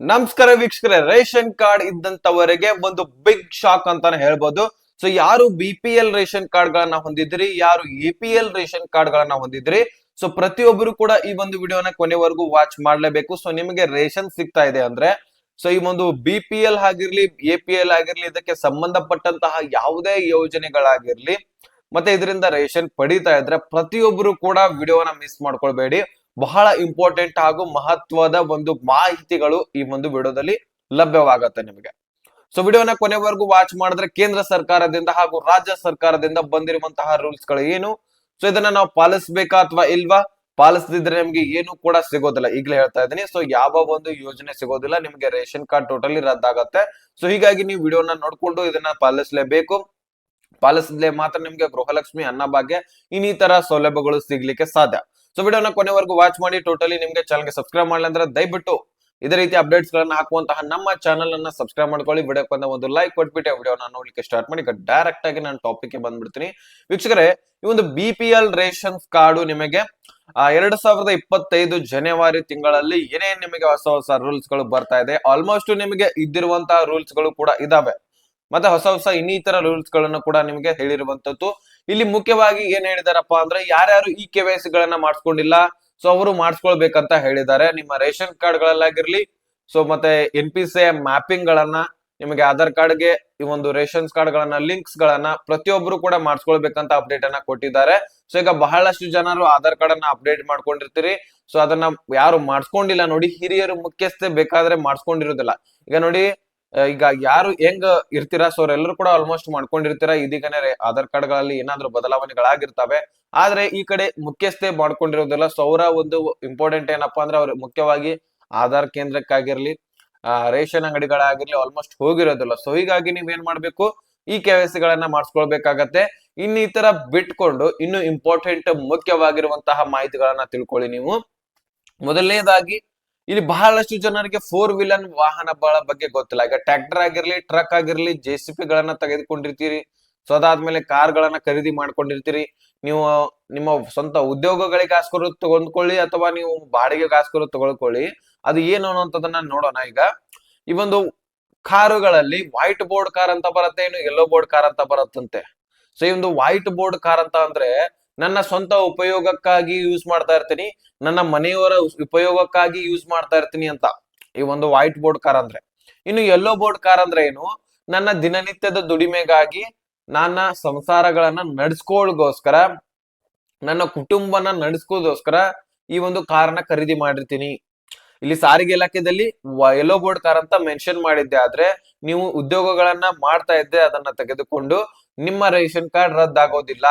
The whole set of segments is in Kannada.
ನಮಸ್ಕಾರ ವೀಕ್ಷಕರೇ, ರೇಷನ್ ಕಾರ್ಡ್ ಇದ್ದಂತವರೆಗೆ ಒಂದು ಬಿಗ್ ಶಾಕ್ ಅಂತಾನೆ ಹೇಳ್ಬೋದು. ಸೊ ಯಾರು B P L ration card ಗಳನ್ನ ಹೊಂದಿದ್ರಿ, ಯಾರು A P L ration card ಗಳನ್ನ ಹೊಂದಿದ್ರಿ ಸೊ ಪ್ರತಿಯೊಬ್ಬರು ಕೂಡ ಈ ಒಂದು ವಿಡಿಯೋನ ಕೊನೆವರೆಗೂ ವಾಚ್ ಮಾಡ್ಲೇಬೇಕು. ಸೊ ನಿಮಗೆ ರೇಷನ್ ಸಿಗ್ತಾ ಇದೆ ಅಂದ್ರೆ ಸೊ ಈ ಒಂದು ಬಿ ಪಿ ಎಲ್ ಆಗಿರ್ಲಿ ಎ ಪಿ ಎಲ್ ಆಗಿರ್ಲಿ, ಇದಕ್ಕೆ ಸಂಬಂಧಪಟ್ಟಂತಹ ಯಾವುದೇ ಯೋಜನೆಗಳಾಗಿರ್ಲಿ, ಮತ್ತೆ ಇದರಿಂದ ರೇಷನ್ ಪಡೀತಾ ಇದ್ರೆ ಪ್ರತಿಯೊಬ್ಬರು ಕೂಡ ವಿಡಿಯೋನ ಮಿಸ್ ಮಾಡ್ಕೊಳ್ಬೇಡಿ. ಬಹಳ ಇಂಪಾರ್ಟೆಂಟ್ ಹಾಗೂ ಮಹತ್ವದ ಒಂದು ಮಾಹಿತಿಗಳು ಈ ಒಂದು ವಿಡಿಯೋದಲ್ಲಿ ಲಭ್ಯವಾಗತ್ತೆ ನಿಮಗೆ. ಸೊ ವಿಡಿಯೋನ ಕೊನೆವರೆಗೂ ವಾಚ್ ಮಾಡಿದ್ರೆ ಕೇಂದ್ರ ಸರ್ಕಾರದಿಂದ ಹಾಗೂ ರಾಜ್ಯ ಸರ್ಕಾರದಿಂದ ಬಂದಿರುವಂತಹ ರೂಲ್ಸ್ಗಳು ಏನು? ಸೊ ಇದನ್ನ ನಾವು ಪಾಲಿಸ್ಬೇಕಾ ಅಥವಾ ಇಲ್ವಾ? ಪಾಲಿಸದಿದ್ರೆ ನಿಮ್ಗೆ ಏನು ಕೂಡ ಸಿಗೋದಿಲ್ಲ. ಈಗಲೇ ಹೇಳ್ತಾ ಇದ್ದೀನಿ. ಸೊ ಯಾವ ಒಂದು ಯೋಜನೆ ಸಿಗೋದಿಲ್ಲ, ನಿಮ್ಗೆ ರೇಷನ್ ಕಾರ್ಡ್ ಟೋಟಲಿ ರದ್ದಾಗತ್ತೆ. ಸೊ ಹೀಗಾಗಿ ನೀವು ವಿಡಿಯೋನ ನೋಡ್ಕೊಂಡು ಇದನ್ನ ಪಾಲಿಸಲೇಬೇಕು. ಪಾಲಿಸಿದ್ಲೆ ಮಾತ್ರ ನಿಮ್ಗೆ ಗೃಹಲಕ್ಷ್ಮಿ ಅನ್ನ ಭಾಗ್ಯ ಇನ್ನಿತರ ಸೌಲಭ್ಯಗಳು ಸಿಗ್ಲಿಕ್ಕೆ ಸಾಧ್ಯ. ಸೊ ವಿಡಿಯೋನ ಕೊನೆವರೆಗೂ ವಾಚ್ ಮಾಡಿ ಟೋಟಲಿ ನಿಮ್ಗೆ ಚಾನಲ್ಗೆ ಸಬ್ಸ್ಕ್ರೈಬ್ ಮಾಡಲಿ ಅಂದ್ರೆ ದಯವಿಟ್ಟು ಇದೇ ರೀತಿ ಅಪ್ಡೇಟ್ಸ್ ಗಳನ್ನ ಹಾಕುವಂತಹ ನಮ್ಮ ಚಾನಲ್ ಅನ್ನ ಸಬ್ಸ್ಕ್ರೈಬ್ ಮಾಡ್ಕೊಳ್ಳಿ. ವಿಡಿಯೋಕ್ಕೆ ಒಂದು ಲೈಕ್ ಕೊಟ್ಬಿಟ್ಟು ವಿಡಿಯೋನ ನೋಡ್ಲಿಕ್ಕೆ ಸ್ಟಾರ್ಟ್ ಮಾಡಿ ಡೈರೆಕ್ಟ್ ಆಗಿ ನಾನು ಟಾಪಿಕ್ಗೆ ಬಂದ್ಬಿಡ್ತೀನಿ. ವೀಕ್ಷಕರೇ, ಈ ಒಂದು B P L ration card ನಿಮಗೆ ಎರಡ್ ಸಾವಿರದ ಇಪ್ಪತ್ತೈದು ಜನವರಿ ತಿಂಗಳಲ್ಲಿ ಏನೇನ್ ನಿಮಗೆ ಹೊಸ ಹೊಸ ರೂಲ್ಸ್ಗಳು ಬರ್ತಾ ಇದೆ ಆಲ್ಮೋಸ್ಟ್ ನಿಮಗೆ ಇದ್ದಿರುವಂತಹ ರೂಲ್ಸ್ಗಳು ಕೂಡ ಇದಾವೆ. ಮತ್ತೆ ಹೊಸ ಹೊಸ ಇನ್ನಿತರ ರೂಲ್ಸ್ಗಳನ್ನು ಕೂಡ ನಿಮಗೆ ಹೇಳಿರುವಂತದ್ದು ಇಲ್ಲಿ ಮುಖ್ಯವಾಗಿ ಏನ್ ಹೇಳಿದಾರಪ್ಪ ಅಂದ್ರೆ ಯಾರ್ಯಾರು ಈ ಕೆ ವೈ ಸಿ ಗಳನ್ನ ಮಾಡಿಸ್ಕೊಂಡಿಲ್ಲ ಸೊ ಅವರು ಮಾಡಿಸ್ಕೊಳ್ಬೇಕಂತ ಹೇಳಿದ್ದಾರೆ. ನಿಮ್ಮ ರೇಷನ್ ಕಾರ್ಡ್ ಗಳಲ್ಲಾಗಿರ್ಲಿ ಸೊ ಮತ್ತೆ ಎನ್ ಪಿ ಸಿ ಮ್ಯಾಪಿಂಗ್ ಗಳನ್ನ ನಿಮಗೆ ಆಧಾರ್ ಕಾರ್ಡ್ಗೆ ಈ ಒಂದು ರೇಷನ್ ಕಾರ್ಡ್ ಗಳನ್ನ ಲಿಂಕ್ಸ್ ಗಳನ್ನ ಪ್ರತಿಯೊಬ್ಬರು ಕೂಡ ಮಾಡಿಸ್ಕೊಳ್ಬೇಕಂತ ಅಪ್ಡೇಟ್ ಅನ್ನ ಕೊಟ್ಟಿದ್ದಾರೆ. ಸೊ ಈಗ ಬಹಳಷ್ಟು ಜನರು ಆಧಾರ್ ಕಾರ್ಡ್ ಅನ್ನ ಅಪ್ಡೇಟ್ ಮಾಡ್ಕೊಂಡಿರ್ತೀರಿ. ಸೊ ಅದನ್ನ ಯಾರು ಮಾಡಿಸ್ಕೊಂಡಿಲ್ಲ ನೋಡಿ, ಹಿರಿಯರು ಮುಖ್ಯಸ್ಥೆ ಬೇಕಾದ್ರೆ ಮಾಡಿಸ್ಕೊಂಡಿರೋದಿಲ್ಲ ಈಗ ನೋಡಿ ಈಗ ಯಾರು ಹೆಂಗ್ ಇರ್ತೀರಾ ಸೊ ಎಲ್ಲರೂ ಕೂಡ ಆಲ್ಮೋಸ್ಟ್ ಮಾಡ್ಕೊಂಡಿರ್ತೀರಾ. ಇದೀಗನೇ ಆಧಾರ್ ಕಾರ್ಡ್ಗಳಲ್ಲಿ ಏನಾದ್ರೂ ಬದಲಾವಣೆಗಳಾಗಿರ್ತವೆ. ಆದ್ರೆ ಈ ಕಡೆ ಮುಖ್ಯಸ್ಥೆ ಮಾಡ್ಕೊಂಡಿರೋದಿಲ್ಲ. ಸೌರ ಒಂದು ಇಂಪಾರ್ಟೆಂಟ್ ಏನಪ್ಪಾ ಅಂದ್ರೆ ಅವ್ರು ಮುಖ್ಯವಾಗಿ ಆಧಾರ್ ಕೇಂದ್ರಕ್ಕಾಗಿರ್ಲಿ ರೇಷನ್ ಅಂಗಡಿಗಳಾಗಿರ್ಲಿ ಆಲ್ಮೋಸ್ಟ್ ಹೋಗಿರೋದಿಲ್ಲ. ಸೊ ಹೀಗಾಗಿ ನೀವ್ ಏನ್ ಮಾಡ್ಬೇಕು? ಈ ಕೆ ಸಿ ಗಳನ್ನ ಮಾಡಿಸ್ಕೊಳ್ಬೇಕಾಗತ್ತೆ. ಇನ್ನಿತರ ಬಿಟ್ಕೊಂಡು ಇನ್ನು ಇಂಪಾರ್ಟೆಂಟ್ ಮುಖ್ಯವಾಗಿರುವಂತಹ ಮಾಹಿತಿಗಳನ್ನ ತಿಳ್ಕೊಳ್ಳಿ ನೀವು. ಮೊದಲನೇದಾಗಿ ಇಲ್ಲಿ ಬಹಳಷ್ಟು ಜನರಿಗೆ ಫೋರ್ ವೀಲರ್ ವಾಹನಗಳ ಬಗ್ಗೆ ಗೊತ್ತಿಲ್ಲ. ಈಗ ಟ್ರ್ಯಾಕ್ಟರ್ ಆಗಿರ್ಲಿ ಟ್ರಕ್ ಆಗಿರ್ಲಿ ಜೆ ಸಿ ಪಿ ಗಳನ್ನ ತೆಗೆದುಕೊಂಡಿರ್ತೀರಿ. ಸೊ ಅದಾದ್ಮೇಲೆ ಕಾರ್ ಗಳನ್ನ ಖರೀದಿ ಮಾಡ್ಕೊಂಡಿರ್ತೀರಿ. ನೀವು ನಿಮ್ಮ ಸ್ವಂತ ಉದ್ಯೋಗಗಳಿಗಾಸ್ಕರ ತಗೊಂಡ್ಕೊಳ್ಳಿ ಅಥವಾ ನೀವು ಬಾಡಿಗೆಗಾಸ್ಕರ ತಗೊಳ್ಕೊಳ್ಳಿ. ಅದು ಏನು ಅನ್ನೋಂಥದ್ದನ್ನ ನೋಡೋಣ ಈಗ. ಈ ಒಂದು ಕಾರುಗಳಲ್ಲಿ ವೈಟ್ ಬೋರ್ಡ್ ಕಾರ್ ಅಂತ ಬರುತ್ತೆ ಏನು ಯೆಲ್ಲೋ ಬೋರ್ಡ್ ಕಾರ್ ಅಂತ ಬರುತ್ತಂತೆ. ಸೊ ಈ ಒಂದು ವೈಟ್ ಬೋರ್ಡ್ ಕಾರ್ ಅಂತ ಅಂದ್ರೆ ನನ್ನ ಸ್ವಂತ ಉಪಯೋಗಕ್ಕಾಗಿ ಯೂಸ್ ಮಾಡ್ತಾ ಇರ್ತೀನಿ, ನನ್ನ ಮನೆಯವರ ಉಪಯೋಗಕ್ಕಾಗಿ ಯೂಸ್ ಮಾಡ್ತಾ ಇರ್ತೀನಿ ಅಂತ. ಈ ಒಂದು ವೈಟ್ ಬೋರ್ಡ್ ಕಾರ್ ಅಂದ್ರೆ. ಇನ್ನು ಯೆಲ್ಲೋ ಬೋರ್ಡ್ ಕಾರ್ ಅಂದ್ರೆ ಏನು? ನನ್ನ ದಿನನಿತ್ಯದ ದುಡಿಮೆಗಾಗಿ ನನ್ನ ಸಂಸಾರಗಳನ್ನ ನಡ್ಸ್ಕೊಳ್ಳೋಗೋಸ್ಕರ ನನ್ನ ಕುಟುಂಬನ ನಡೆಸ್ಕೋದೋಸ್ಕರ ಈ ಒಂದು ಕಾರನ್ನ ಖರೀದಿ ಮಾಡಿರ್ತೀನಿ. ಇಲ್ಲಿ ಸಾರಿಗೆ ಇಲಾಖೆದಲ್ಲಿ ಯೆಲ್ಲೋ ಬೋರ್ಡ್ ಕಾರ್ ಅಂತ ಮೆನ್ಷನ್ ಮಾಡಿದ್ದೆ, ಆದ್ರೆ ನೀವು ಉದ್ಯೋಗಗಳನ್ನ ಮಾಡ್ತಾ ಇದ್ದೆ ಅದನ್ನ ತೆಗೆದುಕೊಂಡು ನಿಮ್ಮ ರೇಷನ್ ಕಾರ್ಡ್ ರದ್ದಾಗೋದಿಲ್ಲ.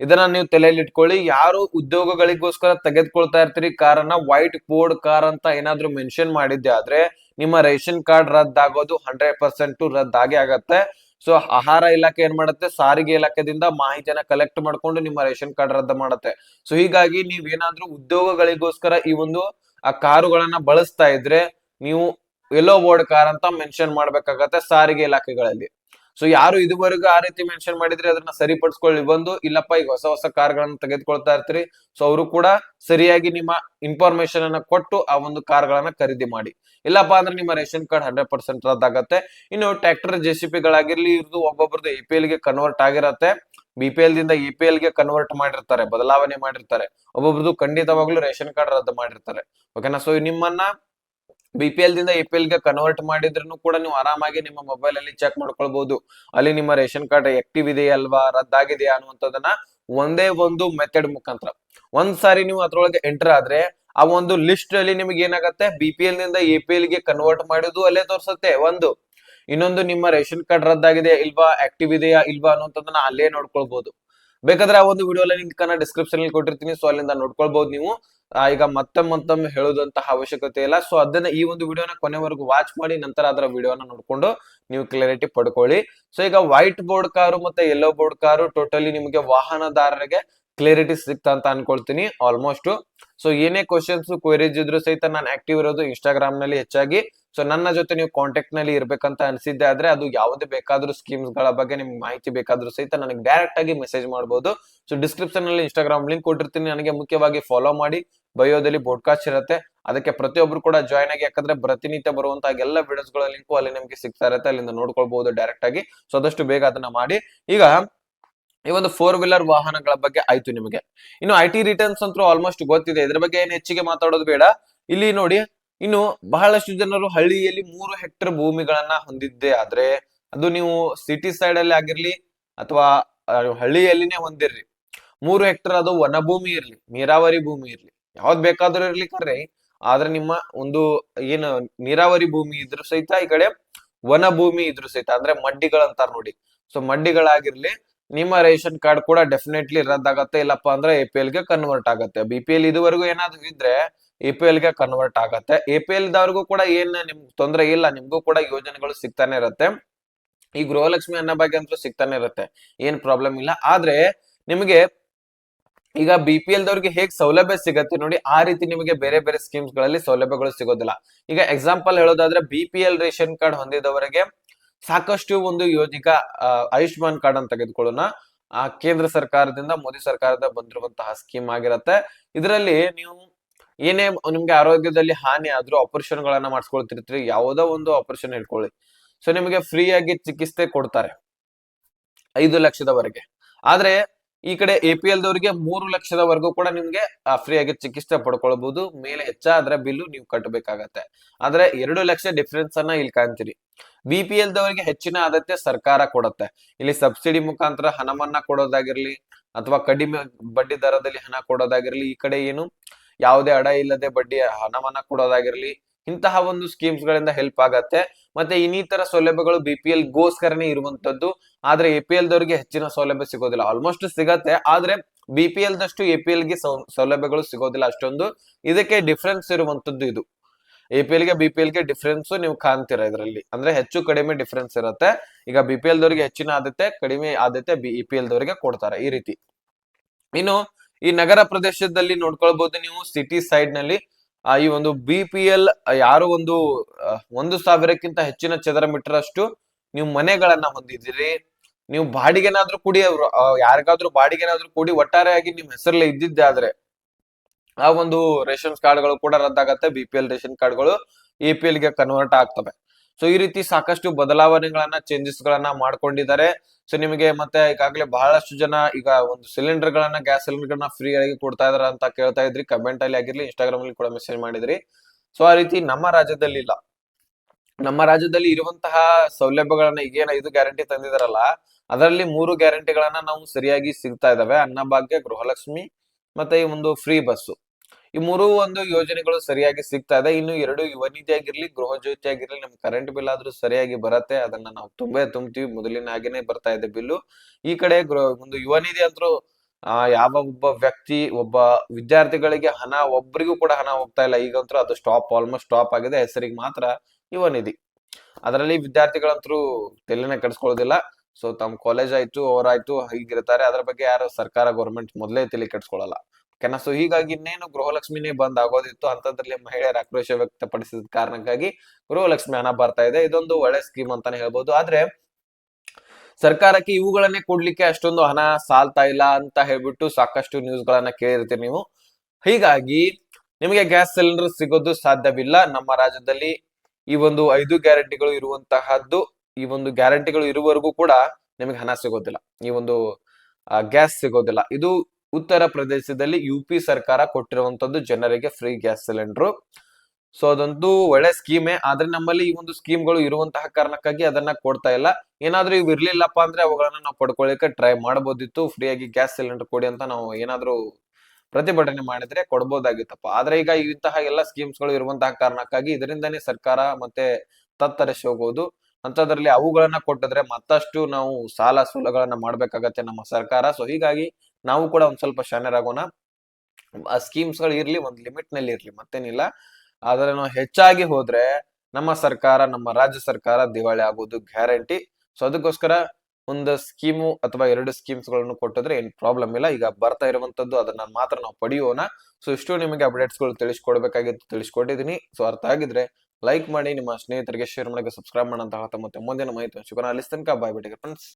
ಇದನ್ನ ನೀವು ತಲೆಯಲ್ಲಿ ಇಟ್ಕೊಳ್ಳಿ. ಯಾರು ಉದ್ಯೋಗಗಳಿಗೋಸ್ಕರ ತೆಗೆದುಕೊಳ್ತಾ ಇರ್ತೀರಿ, ಕಾರನ್ನ ವೈಟ್ ಬೋರ್ಡ್ ಕಾರ್ ಅಂತ ಏನಾದ್ರು ಮೆನ್ಷನ್ ಮಾಡಿದ್ದೆ ಆದ್ರೆ ನಿಮ್ಮ ರೇಷನ್ ಕಾರ್ಡ್ ರದ್ದಾಗೋದು ಹಂಡ್ರೆಡ್ ಪರ್ಸೆಂಟ್ ರದ್ದಾಗೆ ಆಗತ್ತೆ. ಸೊ ಆಹಾರ ಇಲಾಖೆ ಏನ್ ಮಾಡುತ್ತೆ? ಸಾರಿಗೆ ಇಲಾಖೆದಿಂದ ಮಾಹಿತಿಯನ್ನ ಕಲೆಕ್ಟ್ ಮಾಡ್ಕೊಂಡು ನಿಮ್ಮ ರೇಷನ್ ಕಾರ್ಡ್ ರದ್ದು ಮಾಡುತ್ತೆ. ಸೊ ಹೀಗಾಗಿ ನೀವ್ ಏನಾದ್ರೂ ಉದ್ಯೋಗಗಳಿಗೋಸ್ಕರ ಈ ಒಂದು, ಆ ಕಾರುಗಳನ್ನ ಬಳಸ್ತಾ ಇದ್ರೆ ನೀವು ಎಲ್ಲೋ ಬೋರ್ಡ್ ಕಾರ್ ಅಂತ ಮೆನ್ಷನ್ ಮಾಡ್ಬೇಕಾಗತ್ತೆ ಸಾರಿಗೆ ಇಲಾಖೆಗಳಲ್ಲಿ. ಸೊ ಯಾರು ಇದುವರೆಗೂ ಆ ರೀತಿ ಮೆನ್ಷನ್ ಮಾಡಿದ್ರೆ ಅದನ್ನ ಸರಿಪಡಿಸ್ಕೊಳ್ಳಿ. ಬಂದು, ಇಲ್ಲಪ್ಪ, ಈಗ ಹೊಸ ಹೊಸ ಕಾರ್ಗಳನ್ನ ತೆಗೆದುಕೊಳ್ತಾ ಇರ್ತೀರಿ. ಸೊ ಅವರು ಕೂಡ ಸರಿಯಾಗಿ ನಿಮ್ಮ ಇನ್ಫಾರ್ಮೇಶನ್ ಅನ್ನ ಕೊಟ್ಟು ಆ ಒಂದು ಕಾರ್ಗಳನ್ನ ಖರೀದಿ ಮಾಡಿ. ಇಲ್ಲಪ್ಪ ಅಂದ್ರೆ ನಿಮ್ಮ ರೇಷನ್ ಕಾರ್ಡ್ ಹಂಡ್ರೆಡ್ ಪರ್ಸೆಂಟ್ ರದ್ದಾಗತ್ತೆ. ಇನ್ನು ಟ್ರ್ಯಾಕ್ಟರ್ ಜೆ ಸಿ ಪಿಗಳಾಗಿರ್ಲಿ ಇವ್ರದ್ದು ಒಬ್ಬೊಬ್ರದ್ದು ಎ ಪಿ ಎಲ್ಗೆ ಕನ್ವರ್ಟ್ ಆಗಿರತ್ತೆ. ಬಿ ಪಿ ಎಲ್ ದಿಂದ ಎ ಪಿ ಎಲ್ಗೆ ಕನ್ವರ್ಟ್ ಮಾಡಿರ್ತಾರೆ, ಬದಲಾವಣೆ ಮಾಡಿರ್ತಾರೆ. ಒಬ್ಬೊಬ್ರದ್ದು ಖಂಡಿತವಾಗ್ಲೂ ರೇಷನ್ ಕಾರ್ಡ್ ರದ್ದು ಮಾಡಿರ್ತಾರೆ. ಓಕೆನಾ ಸೊ ನಿಮ್ಮನ್ನ ಬಿ ಪಿ ಎಲ್ ದಿಂದ ಎ ಪಿ ಎಲ್ಗೆ ಕನ್ವರ್ಟ್ ಮಾಡಿದ್ರು ಕೂಡ ನೀವು ಆರಾಮಾಗಿ ನಿಮ್ಮ ಮೊಬೈಲ್ ಅಲ್ಲಿ ಚೆಕ್ ಮಾಡ್ಕೊಳ್ಬಹುದು ಅಲ್ಲಿ ನಿಮ್ಮ ರೇಷನ್ ಕಾರ್ಡ್ ಆಕ್ಟಿವ್ ಇದೆಯಾ ಅಲ್ವಾ ರದ್ದಾಗಿದೆಯಾ ಅನ್ನುವಂಥದ್ದನ್ನ ಒಂದೇ ಒಂದು ಮೆಥಡ್ ಮುಖಾಂತರ. ಒಂದ್ ಸಾರಿ ನೀವು ಅದ್ರೊಳಗೆ ಎಂಟರ್ ಆದ್ರೆ ಆ ಒಂದು ಲಿಸ್ಟ್ ಅಲ್ಲಿ ನಿಮಗೆ ಏನಾಗತ್ತೆ? ಬಿ ಪಿ ಎಲ್ನಿಂದ ಎ ಪಿ ಎಲ್ಗೆ ಕನ್ವರ್ಟ್ ಮಾಡೋದು ಅಲ್ಲೇ ತೋರಿಸುತ್ತೆ. ಒಂದು, ಇನ್ನೊಂದು ನಿಮ್ಮ ರೇಷನ್ ಕಾರ್ಡ್ ರದ್ದಾಗಿದೆ ಇಲ್ವಾ ಆಕ್ಟಿವ್ ಇದೆಯಾ ಇಲ್ವಾ ಅನ್ನುವಂಥದ್ದನ್ನ ಅಲ್ಲೇ ನೋಡ್ಕೊಳ್ಬಹುದು ಬೇಕಾದ್ರೆ ಆ ಒಂದು ವಿಡಿಯೋ ಲಿಂಕ್ ಅನ್ನ ಡಿಸ್ಕ್ರಿಪ್ಷನ್ ಅಲ್ಲಿ ಕೊಟ್ಟಿರ್ತೀನಿ. ಸೊ ಅಲ್ಲಿಂದ ನೋಡ್ಕೊಳ್ಬಹುದು ನೀವು. ಈಗ ಮತ್ತೆ ಮತ್ತೊಮ್ಮೆ ಹೇಳುದಂತಹ ಅವಶ್ಯಕತೆ ಇಲ್ಲ. ಸೊ ಅದನ್ನ ಈ ಒಂದು ವಿಡಿಯೋನ ಕೊನೆವರೆಗೂ ವಾಚ್ ಮಾಡಿ, ನಂತರ ಅದರ ವಿಡಿಯೋನ ನೋಡ್ಕೊಂಡು ನೀವು ಕ್ಲಾರಿಟಿ ಪಡ್ಕೊಳ್ಳಿ. ಸೊ ಈಗ ವೈಟ್ ಬೋರ್ಡ್ ಕಾರು ಮತ್ತೆ ಯೆಲ್ಲೋ ಬೋರ್ಡ್ ಕಾರು ಟೋಟಲಿ ನಿಮಗೆ ವಾಹನದಾರರಿಗೆ ಕ್ಲಾರಿಟಿ ಸಿಕ್ತ ಅಂತ ಅನ್ಕೊಳ್ತೀನಿ. ಆಲ್ಮೋಸ್ಟ್ ಸೊ ಏನೇ ಕ್ವಶನ್ಸ್ ಕ್ವೆರೀಸ್ ಇದ್ರು ಸಹಿತ ನಾನು ಆಕ್ಟಿವ್ ಇರೋದು ಇನ್ಸ್ಟಾಗ್ರಾಮ್ನಲ್ಲಿ ಹೆಚ್ಚಾಗಿ. ಸೊ ನನ್ನ ಜೊತೆ ನೀವು ಕಾಂಟ್ಯಾಕ್ಟ್ನಲ್ಲಿ ಇರ್ಬೇಕಂತ ಅನ್ಸಿದ್ದೆ ಆದ್ರೆ ಅದು ಯಾವುದೇ ಬೇಕಾದ್ರೂ ಸ್ಕೀಮ್ಸ್ಗಳ ಬಗ್ಗೆ ನಿಮ್ಗೆ ಮಾಹಿತಿ ಬೇಕಾದ್ರೂ ಸಹಿತ ನನಗೆ ಡೈರೆಕ್ಟ್ ಆಗಿ ಮೆಸೇಜ್ ಮಾಡಬಹುದು ಸೊ ಡಿಸ್ಕ್ರಿಪ್ಷನ್ನಲ್ಲಿ ಇನ್ಸ್ಟಾಗ್ರಾಮ್ ಲಿಂಕ್ ಕೊಟ್ಟಿರ್ತೀನಿ. ನನಗೆ ಮುಖ್ಯವಾಗಿ ಫಾಲೋ ಮಾಡಿ. ಬಯೋದಲ್ಲಿ ಬೋಡ್ಕಾಸ್ಟ್ ಇರುತ್ತೆ. ಅದಕ್ಕೆ ಪ್ರತಿಯೊಬ್ರು ಕೂಡ ಜಾಯ್ನ್ ಆಗಿ, ಯಾಕಂದ್ರೆ ಪ್ರತಿನಿತ್ಯ ಬರುವಂತಹ ಎಲ್ಲ ವಿಡಿಯೋಸ್ಗಳ ಲಿಂಕು ಅಲ್ಲಿ ನಿಮ್ಗೆ ಸಿಗ್ತಾ ಇರುತ್ತೆ. ಅಲ್ಲಿಂದ ನೋಡ್ಕೊಳ್ಬಹುದು ಡೈರೆಕ್ಟ್ ಆಗಿ. ಸೊ ಅದಷ್ಟು ಬೇಗ ಅದನ್ನ ಮಾಡಿ. ಈಗ ಈ ಒಂದು ಫೋರ್ ವೀಲರ್ ವಾಹನಗಳ ಬಗ್ಗೆ ಆಯ್ತು ನಿಮಗೆ. ಇನ್ನು ಐ ಟಿ ರಿಟರ್ನ್ಸ್ ಅಂತೂ ಆಲ್ಮೋಸ್ಟ್ ಗೊತ್ತಿದೆ. ಇದ್ರ ಬಗ್ಗೆ ಏನು ಹೆಚ್ಚಿಗೆ ಮಾತಾಡೋದು ಬೇಡ. ಇಲ್ಲಿ ನೋಡಿ ಇನ್ನು ಬಹಳಷ್ಟು ಜನರು ಹಳ್ಳಿಯಲ್ಲಿ ಮೂರು ಹೆಕ್ಟರ್ ಭೂಮಿಗಳನ್ನ ಹೊಂದಿದ್ದೆ ಆದ್ರೆ ಅದು ನೀವು ಸಿಟಿ ಸೈಡ್ ಅಲ್ಲಿ ಆಗಿರ್ಲಿ ಅಥವಾ ಹಳ್ಳಿಯಲ್ಲಿನೇ ಹೊಂದಿರ್ರಿ. ಮೂರು ಹೆಕ್ಟರ್ ಅದು ವನಭೂಮಿ ಇರ್ಲಿ, ನೀರಾವರಿ ಭೂಮಿ ಇರ್ಲಿ. ಯಾವ್ದ್ ಬೇಕಾದ್ರೂ ಇರ್ಲಿ ಕರ್ರಿ ಆದ್ರೆ ನಿಮ್ಮ ಒಂದು ಏನು ನೀರಾವರಿ ಭೂಮಿ ಇದ್ರು ಸಹಿತ ಈ ಕಡೆ ವನ ಭೂಮಿ ಇದ್ರು ಸಹಿತ, ಅಂದ್ರೆ ಮಡ್ಡಿಗಳಂತಾರ ನೋಡಿ. ಸೊ ಮಡ್ಡಿಗಳಾಗಿರ್ಲಿ, ನಿಮ್ಮ ರೇಷನ್ ಕಾರ್ಡ್ ಕೂಡ ಡೆಫಿನೆಟ್ಲಿ ರದ್ದಾಗತ್ತೆ. ಇಲ್ಲಪ್ಪ ಅಂದ್ರೆ ಎ ಪಿ ಎಲ್ಗೆ ಕನ್ವರ್ಟ್ ಆಗತ್ತೆ. ಬಿ ಪಿ ಎಲ್ ಇದುವರೆಗೂ ಏನಾದ್ರು ಇದ್ರೆ ಎ ಪಿ ಎಲ್ಗೆ ಕನ್ವರ್ಟ್ ಆಗತ್ತೆ. ಎ ಪಿ ಎಲ್ ದವ್ರಿಗೂ ಕೂಡ ಏನ್ ನಿಮ್ ತೊಂದರೆ ಇಲ್ಲ, ನಿಮ್ಗೂ ಕೂಡ ಯೋಜನೆಗಳು ಸಿಗ್ತಾನೆ ಇರುತ್ತೆ. ಈ ಗೃಹಲಕ್ಷ್ಮಿ ಅನ್ನೋ ಬಗ್ಗೆ ಅಂತೂ ಸಿಗ್ತಾನೆ ಇರುತ್ತೆ. ಏನ್ ಪ್ರಾಬ್ಲಮ್ ಇಲ್ಲ. ಆದ್ರೆ ನಿಮಗೆ ಈಗ ಬಿ ಪಿ ಎಲ್ ದವ್ರಿಗೆ ಹೇಗ್ ಸೌಲಭ್ಯ ಸಿಗತ್ತೆ ನೋಡಿ, ಆ ರೀತಿ ನಿಮಗೆ ಬೇರೆ ಬೇರೆ ಸ್ಕೀಮ್ಸ್ಗಳಲ್ಲಿ ಸೌಲಭ್ಯಗಳು ಸಿಗೋದಿಲ್ಲ. ಈಗ ಎಕ್ಸಾಂಪಲ್ ಹೇಳೋದಾದ್ರೆ B P L ration card ಹೊಂದಿದವರಿಗೆ ಸಾಕಷ್ಟು ಒಂದು ಯೋಜಕ ಈಗ ಆಯುಷ್ಮಾನ್ ಕಾರ್ಡ್ ಅಂತ ತೆಗೆದುಕೊಳ್ಳೋಣ. ಆ, ಕೇಂದ್ರ ಸರ್ಕಾರದಿಂದ, ಮೋದಿ ಸರ್ಕಾರದ ಬಂದಿರುವಂತಹ ಸ್ಕೀಮ್ ಆಗಿರತ್ತೆ. ಇದರಲ್ಲಿ ನೀವು ಏನೇ ನಿಮ್ಗೆ ಆರೋಗ್ಯದಲ್ಲಿ ಹಾನಿ ಆದ್ರೂ ಆಪರೇಷನ್ ಗಳನ್ನ ಮಾಡಿಸ್ಕೊಳ್ತಿರ್ತೀರಿ, ಯಾವುದೋ ಒಂದು ಆಪರೇಷನ್ ಇಟ್ಕೊಳ್ಳಿ. ಸೊ ನಿಮಗೆ ಫ್ರೀ ಆಗಿ ಚಿಕಿತ್ಸೆ ಕೊಡ್ತಾರೆ. ಐದು ಲಕ್ಷದವರೆಗೆ. ಆದ್ರೆ, ಈ ಕಡೆ ಎ ಪಿ ಎಲ್ ದವರಿಗೆ ಮೂರು ಲಕ್ಷದವರೆಗೂ ಕೂಡ ನಿಮ್ಗೆ ಫ್ರೀ ಆಗಿ ಚಿಕಿತ್ಸೆ ಪಡ್ಕೊಳ್ಬಹುದು ಮೇಲೆ ಹೆಚ್ಚಾದ್ರೆ ಬಿಲ್ಲು ನೀವು ಕಟ್ಟಬೇಕಾಗತ್ತೆ ಆದ್ರೆ, ಎರಡು ಲಕ್ಷ ಡಿಫ್ರೆನ್ಸ್ ಅನ್ನ ಇಲ್ಲಿ ಕಾಣ್ತೀರಿ. ಬಿ ಪಿ ಎಲ್ ದವರಿಗೆ ಹೆಚ್ಚಿನ ಆದ್ಯತೆ ಸರ್ಕಾರ ಕೊಡುತ್ತೆ. ಇಲ್ಲಿ ಸಬ್ಸಿಡಿ ಮುಖಾಂತರ ಹಣವನ್ನ ಕೊಡೋದಾಗಿರ್ಲಿ, ಅಥವಾ ಕಡಿಮೆ ಬಡ್ಡಿ ದರದಲ್ಲಿ ಹಣ ಕೊಡೋದಾಗಿರ್ಲಿ, ಈ ಕಡೆ ಏನು ಯಾವುದೇ ಅಡ ಇಲ್ಲದೆ ಬಡ್ಡಿ ಹಣವನ್ನ ಕೊಡೋದಾಗಿರ್ಲಿ, ಇಂತಹ ಒಂದು ಸ್ಕೀಮ್ಸ್ ಗಳಿಂದ ಹೆಲ್ಪ್ ಆಗತ್ತೆ. ಮತ್ತೆ ಇನ್ನಿತರ ಸೌಲಭ್ಯಗಳು ಬಿ ಪಿ ಎಲ್ ಗೋಸ್ಕರನೇ ಇರುವಂತದ್ದು. ಆದ್ರೆ ಎ ಪಿ ಎಲ್ ದವರಿಗೆ ಹೆಚ್ಚಿನ ಸೌಲಭ್ಯ ಸಿಗೋದಿಲ್ಲ. ಆಲ್ಮೋಸ್ಟ್ ಸಿಗತ್ತೆ. ಆದ್ರೆ ಬಿ ಪಿ ಎಲ್ ದಷ್ಟು ಎ ಪಿ ಎಲ್ಗೆ ಸೌಲಭ್ಯಗಳು ಸಿಗೋದಿಲ್ಲ ಅಷ್ಟೊಂದು. ಇದಕ್ಕೆ ಡಿಫ್ರೆನ್ಸ್ ಇರುವಂತದ್ದು ಇದು. ಎ ಪಿ ಎಲ್ಗೆ ಬಿ ಪಿ ಎಲ್ಗೆ ಡಿಫ್ರೆನ್ಸ್ ನೀವು ಕಾಣ್ತೀರ ಇದರಲ್ಲಿ? ಅಂದ್ರೆ ಹೆಚ್ಚು ಕಡಿಮೆ ಡಿಫ್ರೆನ್ಸ್ ಇರುತ್ತೆ. ಈಗ ಬಿ ಪಿ ಎಲ್ ದವರಿಗೆ ಹೆಚ್ಚಿನ ಆದ್ಯತೆ, ಕಡಿಮೆ ಆದ್ಯತೆ ಬಿ ಪಿ ಎಲ್ ದವರಿಗೆ ಕೊಡ್ತಾರೆ ಈ ರೀತಿ. ಇನ್ನು ಈ ನಗರ ಪ್ರದೇಶದಲ್ಲಿ ನೋಡ್ಕೊಳ್ಬಹುದು ನೀವು ಸಿಟಿ ಸೈಡ್ನಲ್ಲಿ. ಈ ಒಂದು ಬಿ ಪಿ ಎಲ್ ಯಾರು ಒಂದು ಒಂದು ಸಾವಿರಕ್ಕಿಂತ ಹೆಚ್ಚಿನ ಚದರ ಮೀಟರ್ ಅಷ್ಟು ನೀವು ಮನೆಗಳನ್ನ ಹೊಂದಿದ್ದೀರಿ. ನೀವು ಬಾಡಿಗೆನಾದ್ರೂ ಕೂಡಿ ಯಾರಿಗಾದ್ರೂ ಬಾಡಿಗೆನಾದ್ರೂ ಕೂಡಿ ಒಟ್ಟಾರೆಯಾಗಿ ನಿಮ್ ಹೆಸರಲ್ಲೇ ಇದ್ದಿದ್ದೆ ಆದ್ರೆ ಆ ಒಂದು ರೇಷನ್ ಕಾರ್ಡ್ಗಳು ಕೂಡ ರದ್ದಾಗತ್ತೆ ಬಿ ಪಿ ಎಲ್ ರೇಷನ್ ಕಾರ್ಡ್ಗಳು ಎ ಪಿ ಎಲ್ಗೆ ಕನ್ವರ್ಟ್ ಆಗ್ತವೆ. ಸೊ ಈ ರೀತಿ ಸಾಕಷ್ಟು ಬದಲಾವಣೆಗಳನ್ನ ಚೇಂಜಸ್ ಗಳನ್ನ ಮಾಡ್ಕೊಂಡಿದ್ದಾರೆ. ಸೊ ನಿಮಗೆ ಮತ್ತೆ ಈಗಾಗಲೇ ಬಹಳಷ್ಟು ಜನ ಈಗ ಒಂದು ಸಿಲಿಂಡರ್ ಗಳನ್ನ ಗ್ಯಾಸ್ ಸಿಲಿಂಡರ್ ಗಳನ್ನ ಫ್ರೀ ಆಗಿ ಕೊಡ್ತಾ ಇದಾರೆ ಅಂತ ಕೇಳ್ತಾ ಇದ್ರಿ. ಕಮೆಂಟ್ ಅಲ್ಲಿ ಆಗಿರ್ಲಿ ಇನ್ಸ್ಟಾಗ್ರಾಮ್ ಅಲ್ಲಿ ಕೂಡ ಮೆಸೇಜ್ ಮಾಡಿದ್ರಿ. ಸೊ ಆ ರೀತಿ ನಮ್ಮ ರಾಜ್ಯದಲ್ಲಿ ಇಲ್ಲ. ನಮ್ಮ ರಾಜ್ಯದಲ್ಲಿ ಇರುವಂತಹ ಸೌಲಭ್ಯಗಳನ್ನ ಈಗೇನ ಐದು ಗ್ಯಾರಂಟಿ ತಂದಿದಾರಲ್ಲ, ಅದರಲ್ಲಿ ಮೂರು ಗ್ಯಾರಂಟಿಗಳನ್ನ ನಾವು ಸರಿಯಾಗಿ ಸಿಗ್ತಾ ಇದಾವೆ. ಅನ್ನಭಾಗ್ಯ ಗೃಹಲಕ್ಷ್ಮಿ ಮತ್ತೆ ಈ ಒಂದು ಫ್ರೀ ಬಸ್ಸು ಈ ಮೂರು ಒಂದು ಯೋಜನೆಗಳು ಸರಿಯಾಗಿ ಸಿಗ್ತಾ ಇದೆ. ಇನ್ನು ಎರಡು ಯುವ ನಿಧಿ ಆಗಿರ್ಲಿ, ಗೃಹ ಜ್ಯೋತಿ ಆಗಿರ್ಲಿ, ನಮ್ಗೆ ಕರೆಂಟ್ ಬಿಲ್ ಆದ್ರೂ ಸರಿಯಾಗಿ ಬರತ್ತೆ. ಅದನ್ನ ನಾವು ತುಂಬೇ ತುಂಬ್ತೀವಿ. ಮೊದಲಿನ ಹಾಗೇನೆ ಬರ್ತಾ ಇದೆ ಬಿಲ್ಲು. ಈ ಕಡೆ ಒಂದು ಯುವ ನಿಧಿ ಅಂತೂ ಆ, ಯಾವ ಒಬ್ಬ ವ್ಯಕ್ತಿ, ಒಬ್ಬ ವಿದ್ಯಾರ್ಥಿಗಳಿಗೆ ಹಣ ಒಬ್ಬರಿಗೂ ಕೂಡ ಹಣ ಹೋಗ್ತಾ ಇಲ್ಲ. ಈಗಂತೂ ಅದು ಸ್ಟಾಪ್ ಆಲ್ಮೋಸ್ಟ್ ಸ್ಟಾಪ್ ಆಗಿದೆ. ಹೆಸರಿಗೆ ಮಾತ್ರ ಯುವ ನಿಧಿ. ಅದರಲ್ಲಿ ವಿದ್ಯಾರ್ಥಿಗಳಂತರೂ ತಲೆನೇ ಕೆಡಿಸ್ಕೊಳ್ಳೋದಿಲ್ಲ. ಸೊ ತಮ್ಮ ಕಾಲೇಜ್ ಆಯ್ತು ಅವರಾಯ್ತು ಹೀಗಿರ್ತಾರೆ. ಅದ್ರ ಬಗ್ಗೆ ಯಾರು ಸರ್ಕಾರ ಗೌರ್ಮೆಂಟ್ ಮೊದಲೇ ತಲೆ ಕೆಡಿಸ್ಕೊಳ್ಳಲ್ಲ. ಓಕೆನಾ ಸೊ ಹೀಗಾಗಿ ಇನ್ನೇನು ಗೃಹಲಕ್ಷ್ಮಿನೇ ಬಂದ್ ಆಗೋದಿತ್ತು. ಅಂತದ್ರಲ್ಲಿ ಮಹಿಳೆಯರ ಆಕ್ರೋಶ ವ್ಯಕ್ತಪಡಿಸಿದ ಕಾರಣಕ್ಕಾಗಿ ಗೃಹಲಕ್ಷ್ಮಿ ಹಣ ಬರ್ತಾ ಇದೆ. ಇದೊಂದು ಒಳ್ಳೆ ಸ್ಕೀಮ್ ಅಂತಾನೆ ಹೇಳ್ಬೋದು. ಆದ್ರೆ ಸರ್ಕಾರಕ್ಕೆ ಇವುಗಳನ್ನೇ ಕೊಡ್ಲಿಕ್ಕೆ ಅಷ್ಟೊಂದು ಹಣ ಸಾಲ್ತಾ ಇಲ್ಲ ಅಂತ ಹೇಳ್ಬಿಟ್ಟು ಸಾಕಷ್ಟು ನ್ಯೂಸ್ ಗಳನ್ನ ಕೇಳಿರ್ತೀರಿ ನೀವು. ಹೀಗಾಗಿ ನಿಮಗೆ ಗ್ಯಾಸ್ ಸಿಲಿಂಡರ್ ಸಿಗೋದು ಸಾಧ್ಯವಿಲ್ಲ. ನಮ್ಮ ರಾಜ್ಯದಲ್ಲಿ ಈ ಒಂದು ಐದು ಗ್ಯಾರಂಟಿಗಳು ಇರುವಂತಹದ್ದು, ಈ ಒಂದು ಗ್ಯಾರಂಟಿಗಳು ಇರುವವರೆಗೂ ಕೂಡ ನಿಮಗೆ ಹಣ ಸಿಗೋದಿಲ್ಲ. ಈ ಒಂದು ಗ್ಯಾಸ್ ಸಿಗೋದಿಲ್ಲ. ಇದು ಉತ್ತರ ಪ್ರದೇಶದಲ್ಲಿ ಯು ಪಿ ಸರ್ಕಾರ ಕೊಟ್ಟಿರುವಂತದ್ದು ಜನರಿಗೆ ಫ್ರೀ ಗ್ಯಾಸ್ ಸಿಲಿಂಡರ್ ಸೊ ಅದಂತೂ ಒಳ್ಳೆ ಸ್ಕೀಮೇ ಆದ್ರೆ ನಮ್ಮಲ್ಲಿ ಈ ಒಂದು ಸ್ಕೀಮ್ಗಳು ಇರುವಂತಹ ಕಾರಣಕ್ಕಾಗಿ ಅದನ್ನ ಕೊಡ್ತಾ ಇಲ್ಲ. ಏನಾದ್ರೂ ಇವ್ ಇರ್ಲಿಲ್ಲಪ್ಪ ಅಂದ್ರೆ ಅವುಗಳನ್ನ ನಾವು ಪಡ್ಕೊಳ್ಳಿಕ್ಕೆ ಟ್ರೈ ಮಾಡಬಹುದಿತ್ತು ಫ್ರೀ ಆಗಿ ಗ್ಯಾಸ್ ಸಿಲಿಂಡರ್ ಕೊಡಿ ಅಂತ ನಾವು ಏನಾದ್ರೂ ಪ್ರತಿಭಟನೆ ಮಾಡಿದ್ರೆ ಕೊಡ್ಬೋದಾಗಿತ್ತಪ್ಪ. ಆದ್ರೆ ಈಗ ಇಂತಹ ಎಲ್ಲ ಸ್ಕೀಮ್ಸ್ಗಳು ಇರುವಂತಹ ಕಾರಣಕ್ಕಾಗಿ ಇದರಿಂದನೇ ಸರ್ಕಾರ ಮತ್ತೆ ತತ್ತರಿಸಿ ಹೋಗೋದು. ಅಂತದ್ರಲ್ಲಿ ಅವುಗಳನ್ನ ಕೊಟ್ಟಿದ್ರೆ ಮತ್ತಷ್ಟು ನಾವು ಸಾಲ ಸೂಲಗಳನ್ನ ಮಾಡ್ಬೇಕಾಗತ್ತೆ ನಮ್ಮ ಸರ್ಕಾರ. ಸೊ ಹೀಗಾಗಿ ನಾವು ಕೂಡ ಒಂದ್ ಸ್ವಲ್ಪ ಶಾನರಾಗೋಣ ಆ ಸ್ಕೀಮ್ಸ್ಗಳು ಇರ್ಲಿ, ಒಂದ್ ಲಿಮಿಟ್ನಲ್ಲಿ ಇರ್ಲಿ, ಮತ್ತೇನಿಲ್ಲ. ಆದ್ರೆ ನಾವು ಹೆಚ್ಚಾಗಿ ಹೋದ್ರೆ ನಮ್ಮ ಸರ್ಕಾರ, ನಮ್ಮ ರಾಜ್ಯ ಸರ್ಕಾರ ದಿವಾಳಿ ಆಗೋದು ಗ್ಯಾರಂಟಿ ಸೊ ಅದಕ್ಕೋಸ್ಕರ ಒಂದು ಸ್ಕೀಮು ಅಥವಾ ಎರಡು ಸ್ಕೀಮ್ಸ್ಗಳನ್ನು ಕೊಟ್ಟಿದ್ರೆ ಏನ್ ಪ್ರಾಬ್ಲಮ್ ಇಲ್ಲ. ಈಗ ಬರ್ತಾ ಇರುವಂತದ್ದು ಅದನ್ನ ಮಾತ್ರ ನಾವು ಪಡೆಯೋಣ. ಸೊ ಇಷ್ಟು ನಿಮಗೆ ಅಪ್ಡೇಟ್ಸ್ಗಳು ತಿಳಿಸ್ಕೊಡ್ಬೇಕಾಗಿತ್ತು ತಿಳಿಸ್ಕೊಟ್ಟಿದ್ದೀನಿ ಸೊ ಅರ್ಥ ಆಗಿದ್ರೆ ಲೈಕ್ ಮಾಡಿ, ನಿಮ್ಮ ಸ್ನೇಹಿತರಿಗೆ ಶೇರ್ ಮಾಡಿ ಸಬ್ಸ್ಕ್ರೈಬ್ ಮಾಡಂತ ಮತ್ತೆ ಮುಂದಿನ ಮಾಹಿತಿ ಶುಭನ ಅಲ್ಲಿ ತನಕ ಬಾಯ್ ಬಿಟ್ಟಿಗೆ ಫ್ರೆಂಡ್ಸ್